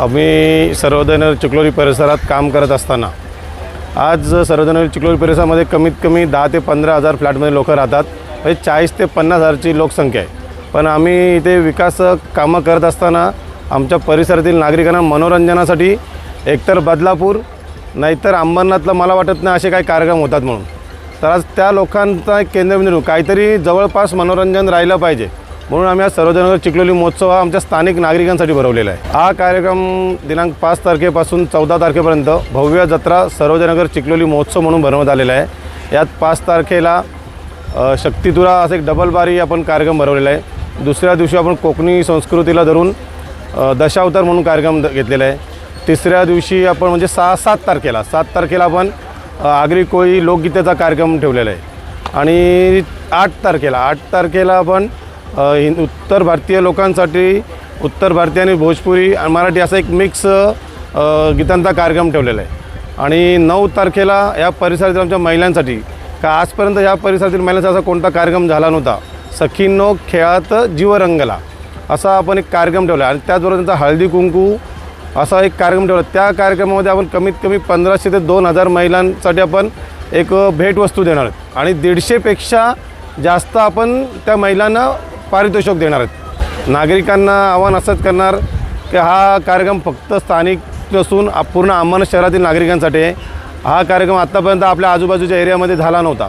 आम्ही सर्वोदयनगर चिखलोरी परिसरात काम करत असताना आज सर्वोदयनगर चिखलोली परिसरामध्ये कमीत कमी दहा ते पंधरा हजार फ्लॅटमध्ये लोकं राहतात. म्हणजे चाळीस ते पन्नास हजारची लोकसंख्या आहे. पण आम्ही इथे विकास कामं करत असताना आमच्या परिसरातील नागरिकांना मनोरंजनासाठी एकतर बदलापूर नाहीतर अंबरनाथला मला वाटत नाही असे काही कार्यक्रम होतात म्हणून. तर आज त्या लोकांचा एक केंद्रबिंदू काहीतरी जवळपास मनोरंजन राहिलं पाहिजे. म्हणून आम्ही आज सर्वजनगर चिखलोली महोत्सव हा आमच्या स्थानिक नागरिकांसाठी भरवलेला आहे. हा कार्यक्रम दिनांक पाच तारखेपासून चौदा तारखेपर्यंत भव्य जत्रा सर्वजनगर चिखलोली महोत्सव म्हणून भरवण्यात आलेला आहे. यात पाच तारखेला शक्तितुरा असं एक डबल बारी आपण कार्यक्रम भरवलेला आहे. दुसऱ्या दिवशी आपण कोकणी संस्कृतीला धरून दशावतार म्हणून कार्यक्रम घेतलेला आहे. तिसऱ्या दिवशी आपण म्हणजे सहा सात तारखेला सात तारखेला आपण आगरी कोळी लोकगीतेचा कार्यक्रम ठेवलेला आहे. आणि आठ तारखेला आठ तारखेला आपण अ, हिं उत्तर भारतीय लोकांसाठी उत्तर भारतीय आणि भोजपुरी आणि मराठी असा एक मिक्स गीतांचा कार्यक्रम ठेवलेला आहे. आणि नऊ तारखेला या परिसरातील आमच्या महिलांसाठी का आजपर्यंत या परिसरातील महिलांचा असा कोणता कार्यक्रम झाला नव्हता सखींनो खेळात जीव रंगला असा आपण एक कार्यक्रम ठेवला आणि त्याचबरोबर त्यांचा हळदी कुंकू असा एक कार्यक्रम ठेवला. त्या कार्यक्रमामध्ये आपण कमीत कमी पंधराशे ते दोन हजार महिलांसाठी आपण एक भेटवस्तू देणार आणि दीडशेपेक्षा जास्त आपण त्या महिलांना पारितोषिक देणार आहेत. नागरिकांना आव्हान असंच करणार की हा कार्यक्रम फक्त स्थानिक असून पूर्ण अंबरनाथ शहरातील नागरिकांसाठी आहे. हा कार्यक्रम आत्तापर्यंत आपल्या आजूबाजूच्या एरियामध्ये झाला नव्हता.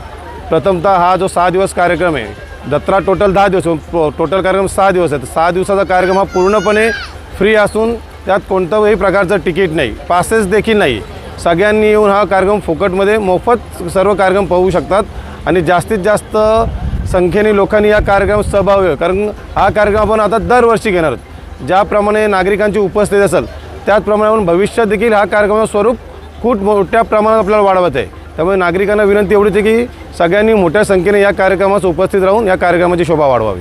प्रथमतः हा जो सहा दिवस कार्यक्रम आहे जत्रा टोटल दहा दिवस टोटल कार्यक्रम सहा दिवस आहे तर सहा दिवसाचा कार्यक्रम हा पूर्णपणे फ्री असून त्यात कोणत्याही प्रकारचं तिकीट नाही पासेस देखील नाही. सगळ्यांनी येऊन हा कार्यक्रम फुकटमध्ये मोफत सर्व कार्यक्रम पाहू शकतात. आणि जास्तीत जास्त संख्येने लोकांनी या कार्यक्रमात सहभागी कारण हा कार्यक्रम आपण आता दरवर्षी घेणार आहोत. ज्याप्रमाणे नागरिकांची उपस्थिती असेल त्याचप्रमाणे आपण भविष्यात देखील हा कार्यक्रमाचं स्वरूप खूप मोठ्या प्रमाणात आपल्याला वाढवत आहे. त्यामुळे नागरिकांना विनंती एवढीच आहे की सगळ्यांनी मोठ्या संख्येने या कार्यक्रमास उपस्थित राहून या कार्यक्रमाची शोभा वाढवावी.